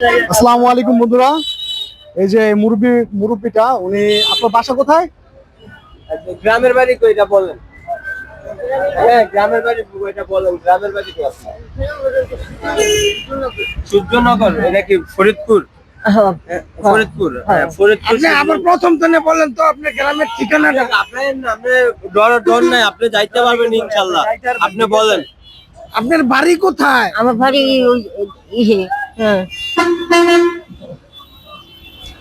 আসসালামু আলাইকুম বন্ধুরা। এই যে মুরব্বি মুরব্বিটা উনি আপনার বাসা কোথায়? গ্রামের বাড়ি কইটা বলেন। হ্যাঁ গ্রামের বাড়ি কইটা বলেন গ্রামের বাড়ি সূর্যনগর এটা কি ফরিদপুর? হ্যাঁ, ফরিদপুর হ্যাঁ ফরিদপুর আপনি আবার প্রথম বলেন তো আপনার গ্রামের ঠিকানাটা। আপনি আপনি ডর ডর নাই আপনি যাইতে পারবেন ইনশাআল্লাহ আপনি বলেন। আপনার বাড়ি কোথায়? আমার বাড়ি ইয়ে হ্যাঁ।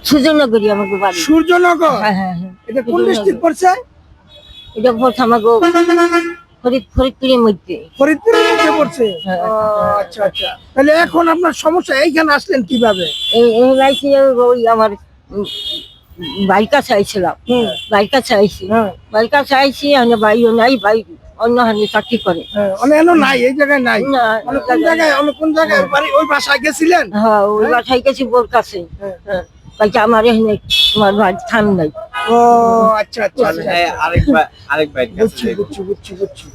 সুজনগরী আমার বাড়ি। সূর্যনগর? হ্যাঁ হ্যাঁ হ্যাঁ। এটা কোন ডিস্ট্রিক্ট পড়ছে এটা আমাকে ফরিদ ফরিদপুরের মধ্যে। ফরিদপুরের মধ্যে পড়ছে? আচ্ছা আচ্ছা। তাহলে এখন আপনার সমস্যা এইখানে আসলেন কীভাবে? এই এই লাইসি ওই আমার বাড়ির কাছে আইছিলাম। বাড়ির কাছে আইছি। হ্যাঁ। বাড়ির কাছে আইছি আমি বাড়িও নাই বাড়ি অন্য হানি চাকরি করে। হ্যাঁ অনেক এনো নাই এই জায়গায় নাই। না অনেক কোন জায়গায় অনেক কোন জায়গায়? বাড়ি ওই বাসায় গেছিলেন? হ্যাঁ ওই বাসায় গেছি বোর কাছে। হ্যাঁ। বলছে আমার এখানে তোমার বাড়ি থান নাই। ও আচ্ছা আচ্ছা আচ্ছা। হ্যাঁ, আরেক ভাই আরেক ভাই বুঝছি বুঝছি বুঝছি বুঝছি।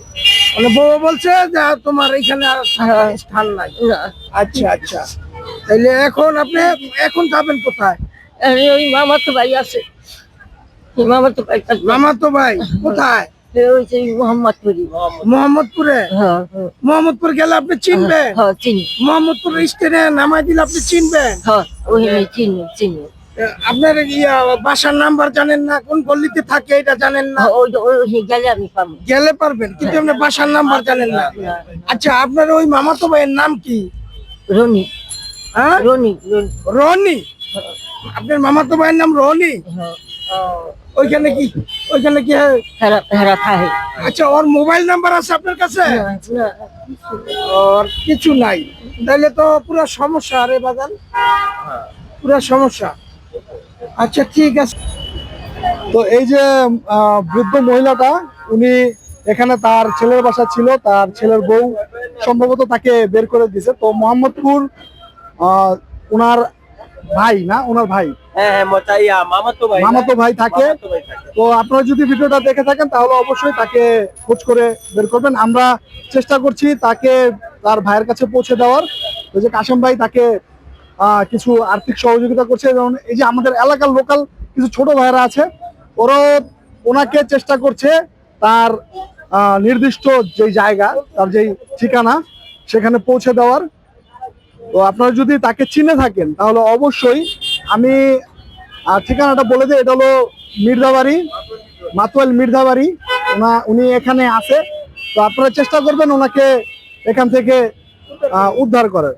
মানে বউ বলছে যে তোমার এখানে আর স্থান নাই আচ্ছা আচ্ছা। তাহলে এখন আপনি এখন যাবেন কোথায়? ওই মামার তো বাড়ি আছে। মামার তো আছে। মামা তো ভাই কোথায়? ওই যে মোহাম্মদপুরি। মোহাম্মদপুরে? হ্যাঁ হ্যাঁ। মোহাম্মদপুর গেলে আপনি চিনবেন? হ্যাঁ মোহাম্মদপুর স্টেশনে নামাই দিলে আপনি চিনবেন? হ্যাঁ ওখানে চিনি চিনি। আপনার ইয়া বাসার নাম্বার জানেন না? কোন গল্লিতে থাকে এটা জানেন না? হ্যাঁ, গেলে আমি পাবো। গেলে পারবেন কিন্তু আপনার বাসার নাম্বার জানেন না। আচ্ছা আপনার ওই মামাতো ভাইয়ের নাম কি? রনি। হ্যাঁ? রনি রনি। রনি? আপনার মামাতো ভাইয়ের নাম রনি? হ্যাঁ। ওইখানে কি? ওইখানে কি হেরা হেরা খাহে আচ্ছা ওর মোবাইল নাম্বার আছে আপনার কাছে? ওর কিছু নাই। তাহলে তো পুরো সমস্যা আরে বাজান। পুরো সমস্যা। আচ্ছা ঠিক আছে। তো এই যে বৃদ্ধ মহিলাটা উনি এখানে তার ছেলের বাসা ছিল তার ছেলের বউ সম্ভবত তাকে বের করে দিয়েছে। তো মোহাম্মদপুর আহ, ওনার ভাই না? ওনার ভাই? হ্যাঁ হ্যাঁ মামাতো ভাই থাকে। তো আপনারা যদি ভিডিওটা দেখে থাকেন তাহলে অবশ্যই তাকে খোঁজ করে বের করবেন। আমরা চেষ্টা করছি তাকে তার ভাইয়ের কাছে পৌঁছে দেওয়ার। ওই যে কাশেম ভাই তাকে কিছু আর্থিক সহযোগিতা করছে। যেমন এই যে আমাদের এলাকার লোকাল কিছু ছোট ভাইয়েরা আছে ওরাও ওনাকে চেষ্টা করছে তার নির্দিষ্ট যে জায়গা তার যেই ঠিকানা সেখানে পৌঁছে দেওয়ার। তো আপনারা যদি তাকে চিনে থাকেন, তাহলে অবশ্যই আমি ঠিকানাটা বলে দিই, এটা হলো মির্জাবাড়ি, মাতোয়াল মির্জাবাড়ি। ওনা, উনি এখানে আছে। তো আপনারা চেষ্টা করবেন ওনাকে এখান থেকে উদ্ধার করার।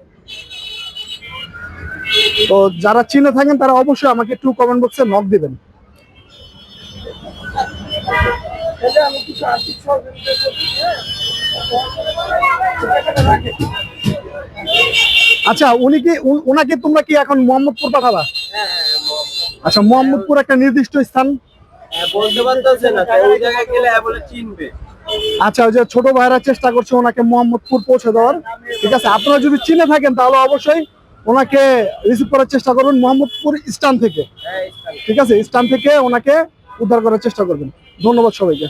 তো যারা চিনে থাকেন, তারা অবশ্যই আমাকে একটু কমেন্ট বক্সে নক দিবেন। আমি কিছু আর্থিক? আচ্ছা উনি কি ওনাকে তোমরা কি এখন মোহাম্মদপুর পাঠাবা? আচ্ছা মোহাম্মদপুর একটা নির্দিষ্ট স্থান। হ্যাঁ, হ্যাঁ আচ্ছা ওই যে ছোট ভাইরা চেষ্টা করছে ওনাকে মোহাম্মদপুর পৌঁছে দেওয়ার। ঠিক আছে আপনারা যদি চিনে থাকেন তাহলে অবশ্যই ওনাকে রিসিভ করার চেষ্টা করবেন মোহাম্মদপুর স্টান থেকে। হ্যাঁ ঠিক আছে স্টান থেকে ওনাকে উদ্ধার করার চেষ্টা করবেন। ধন্যবাদ সবাইকে।